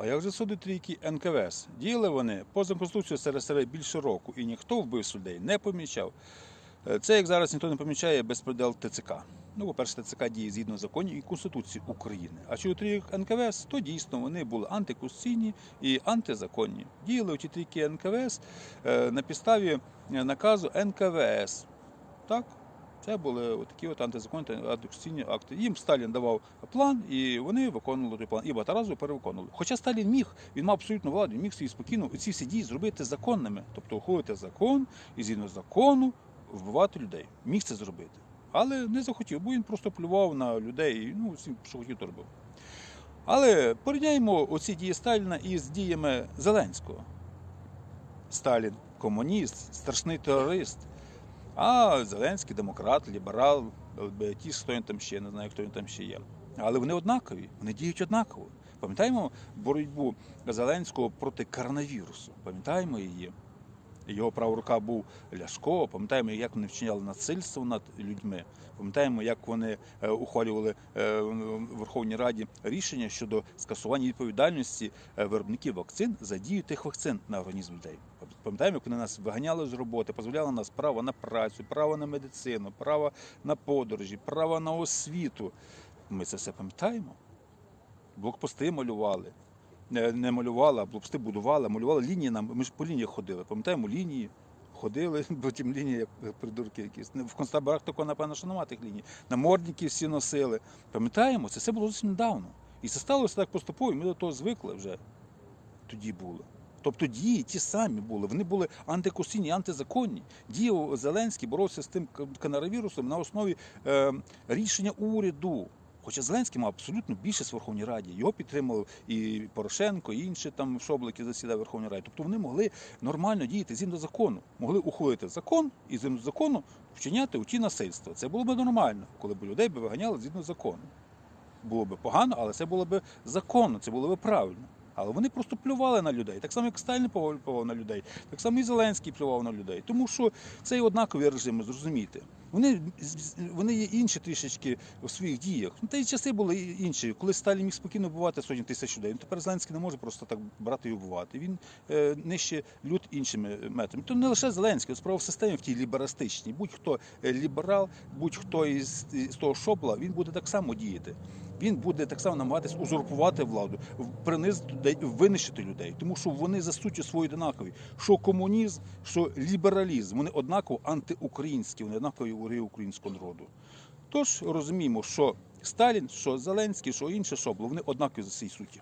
А як же суди трійки НКВС? Діяли вони поза Конституцією СРСР більше року, і ніхто вбивств людей не помічав. Е, Це, як зараз ніхто не помічає, безпредел ТЦК. Ну, по-перше, ТЦК діє згідно законів і Конституції України. А щодо трійок НКВС, то дійсно вони були антиконституційні і антизаконні. Діяли у ті трійки НКВС е, на підставі е, наказу НКВС. Так? Це були такі от антизаконні антиконституційні акти. Їм Сталін давав план, і вони виконували той план. І багато разів перевиконували. Хоча Сталін міг, він мав абсолютну владу, він міг собі спокійно ці всі дії зробити законними, тобто ухвалити закон і згідно закону вбивати людей. Міг це зробити. Але не захотів, бо він просто плював на людей, і, ну, що хотів, то робив. Але порівняємо оці дії Сталіна із діями Зеленського. Сталін комуніст, страшний терорист. А Зеленський демократ, ліберал, ЛГБТ, хто він там ще, не знаю, хто він там ще є. Але вони однакові, вони діють однаково. Пам'ятаємо боротьбу Зеленського проти коронавірусу? Пам'ятаємо її? Його права рука був Ляшко. Пам'ятаємо, як вони вчиняли насильство над людьми. Пам'ятаємо, як вони е, ухвалювали е, в Верховній Раді рішення щодо скасування відповідальності е, виробників вакцин за дію тих вакцин на організм людей. Пам'ятаємо, як вони нас виганяли з роботи, позбавляли нас права на працю, право на медицину, право на подорожі, право на освіту. Ми це все пам'ятаємо. Блокпости малювали. Не, не малювали, а блокпости будували, малювали лінії нам. Ми ж по лініях ходили. Пам'ятаємо лінії. Ходили, потім лінії, як придурки якісь. В концтаборах такого, напевно, що немає тих ліній. Намордники всі носили. Пам'ятаємо, це все було зовсім недавно. І це сталося так поступово, і ми до того звикли вже тоді були. Тобто дії ті самі були, вони були антиконституційні, антизаконні. Діяв Зеленський боровся з тим коронавірусом на основі е, рішення уряду. Хоча Зеленський мав абсолютно більшість в Верховній Раді. Його підтримав і Порошенко, і інші там шоблики засідали Верховній Раді. Тобто вони могли нормально діяти згідно закону. Могли ухвалити закон і згідно закону вчиняти у ті насильства. Це було б нормально, коли б людей би виганяли згідно закону. Було б погано, але це було б законно, це було б правильно. Але вони просто плювали на людей. Так само, як Сталін плював на людей, так само і Зеленський плював на людей. Тому що це і однакові режими, зрозумійте. Вони, вони є інші трішечки в своїх діях. Ну, та й часи були інші. Коли Сталін міг спокійно вбивати сотні тисяч людей, ну, тепер Зеленський не може просто так брати і вбивати. Він е, нищить люд іншими методами. То не лише Зеленський, справа в системі в тій ліберастичній. Будь-хто е, ліберал, будь-хто із, із того шопла, він буде так само діяти. Він буде так само намагатись узурпувати владу, принизити винищити людей, тому що вони за суттю свої однакові. Що комунізм, що лібералізм, вони однаково антиукраїнські, вони однакові вороги українського народу. Тож розуміємо, що Сталін, що Зеленський, що інше шобло, вони однакові за цій суті.